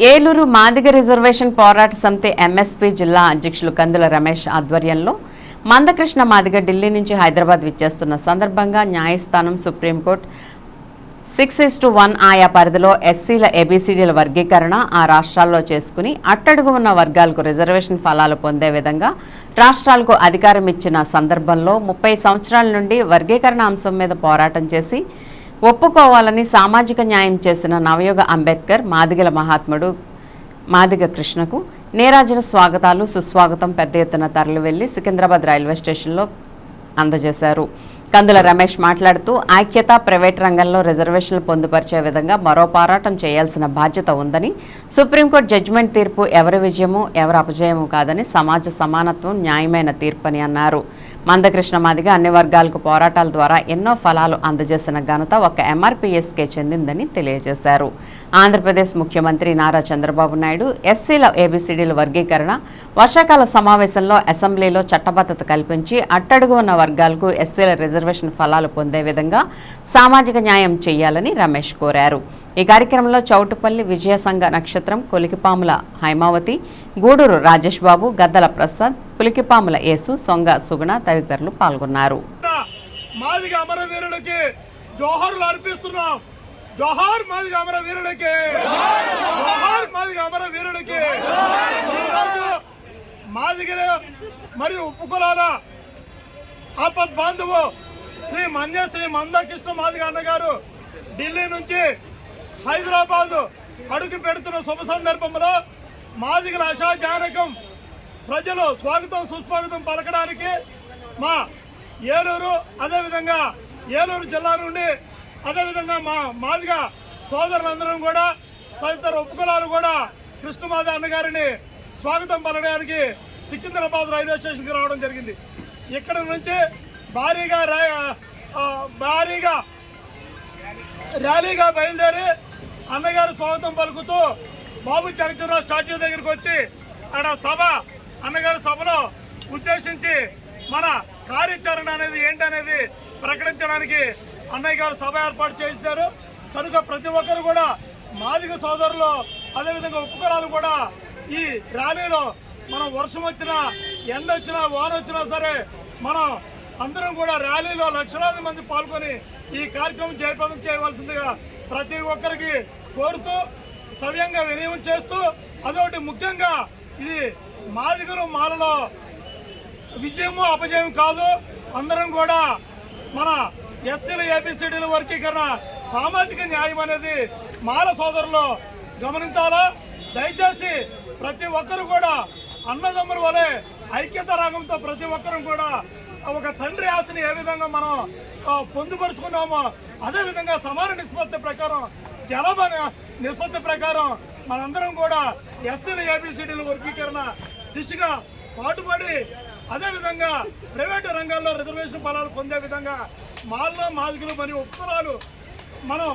Eluru Madiga reservation పోరాట సమితి MSP జిల్లా అధ్యక్షులు కందుల రమేష్ ఆధ్వర్యంలో మందకృష్ణ మాదిగ ఢిల్లీ నుంచి హైదరాబాద్ విచ్చేస్తున్న సందర్భంగా న్యాయస్థానం supreme court six is to one ఆయా పరిధిలో ఎస్సీల ఏబీసీడీల వర్గీకరణ ఆ రాష్ట్రాల్లో చేసుకుని అట్టడుగు ఉన్న వర్గాలకు రిజర్వేషన్ ఫలాలు పొందే విధంగా రాష్ట్రాలకు అధికారం ఇచ్చిన సందర్భంలో ముప్పై సంవత్సరాల నుండి వర్గీకరణ అంశం మీద పోరాటం చేసి ఒప్పుకోవాలని సామాజిక న్యాయం చేసిన నవయుగ అంబేద్కర్ మాదిగల మహాత్ముడు మాదిగ కృష్ణకు నేరాజన స్వాగతాలు సుస్వాగతం పెద్ద ఎత్తున తరలి వెళ్ళి సికింద్రాబాద్ రైల్వే స్టేషన్లో అందజేశారు. కందుల రమేష్ మాట్లాడుతూ ఐక్యత ప్రైవేట్ రంగంలో రిజర్వేషన్లు పొందుపరిచే విధంగా మరో పోరాటం చేయాల్సిన బాధ్యత ఉందని సుప్రీంకోర్టు జడ్జిమెంట్ తీర్పు ఎవరి విజయము ఎవరి అపజయము కాదని సమాజ సమానత్వం న్యాయమైన తీర్పని అన్నారు. మందకృష్ణ మాదిగా అన్ని వర్గాలకు పోరాటాల ద్వారా ఎన్నో ఫలాలు అందజేసిన ఘనత ఒక ఎంఆర్పీఎస్కే చెందిందని తెలియజేశారు. ఆంధ్రప్రదేశ్ ముఖ్యమంత్రి నారా చంద్రబాబు నాయుడు ఎస్సీల ఏబీసీడీల వర్గీకరణ వర్షాకాల సమావేశంలో అసెంబ్లీలో చట్టబద్ధత కల్పించి అట్టడుగు ఉన్న వర్గాలకు ఎస్సీల రిజర్వేషన్ ఫలాలు పొందే విధంగా సామాజిక న్యాయం చేయాలని రమేష్ కోరారు. ఈ కార్యక్రమంలో చౌటుపల్లి విజయసంఘ నక్షత్రం కొలికిపాముల హైమావతి గూడూరు రాజేష్ బాబు గద్దల ప్రసాద్ పులికిపాముల యేసు సొంగ సుగుణ తదితరులు పాల్గొన్నారు. మాదిగ అమరవీరులకి జోహార్లు అర్పిస్తున్నాం. జోహార్ మాదిగ అమరవీరులకి జోహార్ మాదిగ అమరవీరులకి ఈరోజు మాదిగలు మరియు ఉప్పు కులాల ఆపద్ బాంధవు శ్రీ మన్య శ్రీ మందకృష్ణ మాదిగ అన్నగారు ఢిల్లీ నుంచి హైదరాబాద్ అడుగు పెడుతున్న శుభ సందర్భంలో మాదిగల ఆశాజానకం ప్రజలు స్వాగతం సుస్వాగతం పలకడానికి మా ఏలూరు అదేవిధంగా ఏలూరు జిల్లా నుండి అదేవిధంగా మా మాదిగ సోదరులందరం కూడా తదితర ఉపకులాలు కూడా కృష్ణమాధ అన్నగారిని స్వాగతం పలకడానికి సికింద్రాబాద్ రైల్వే స్టేషన్కి రావడం జరిగింది. ఇక్కడ నుంచి భారీగా భారీగా ర్యాలీగా బయలుదేరి అన్నగారు స్వాగతం పలుకుతూ బాబు జగజ్జనరావు స్టాట్యూ దగ్గరికి వచ్చి అక్కడ సభ అన్నగారి సభలో ఉద్దేశించి మన కార్యాచరణ అనేది ఏంటనేది ప్రకటించడానికి అన్నయ్య గారు సభ ఏర్పాటు చేయించారు. కనుక ప్రతి ఒక్కరు కూడా మాదిగ సోదరులు అదేవిధంగా ఉపకరాలు కూడా ఈ ర్యాలీలో మనం వర్షం వచ్చినా ఎండ వచ్చినా వాన వచ్చినా సరే మనం అందరం కూడా ర్యాలీలో లక్షలాది మంది పాల్గొని ఈ కార్యక్రమం జయప్రదం చేయవలసిందిగా ప్రతి ఒక్కరికి కోరుతూ సవ్యంగా వినియోగం చేస్తూ అదొకటి ముఖ్యంగా ఇది మాదిగలు మాలలో విజయము అపజయం కాదు. అందరం కూడా మన ఎస్సీలు ఏపీసీడీల వర్గీకరణ సామాజిక న్యాయం అనేది మాల సోదరులు గమనించాలా? దయచేసి ప్రతి ఒక్కరు కూడా అన్నదమ్ముల వలె ఐక్యత రాగంతో ప్రతి ఒక్కరూ కూడా ఒక తండ్రి ఆస్తిని ఏ విధంగా మనం పొందుపరుచుకున్నామో అదే విధంగా సమాన నిష్పత్తి ప్రకారం జనాభా ని- నిష్పత్తి ప్రకారం మనందరం కూడా ఎస్ఎల్ ఏబిసిడీల వర్గీకరణ దిశగా పాటుపడి అదేవిధంగా ప్రైవేటు రంగాల్లో రిజర్వేషన్ ఫలాలు పొందే విధంగా మాల్లో మాదిగలు మరియు ఉపకులాలు మనం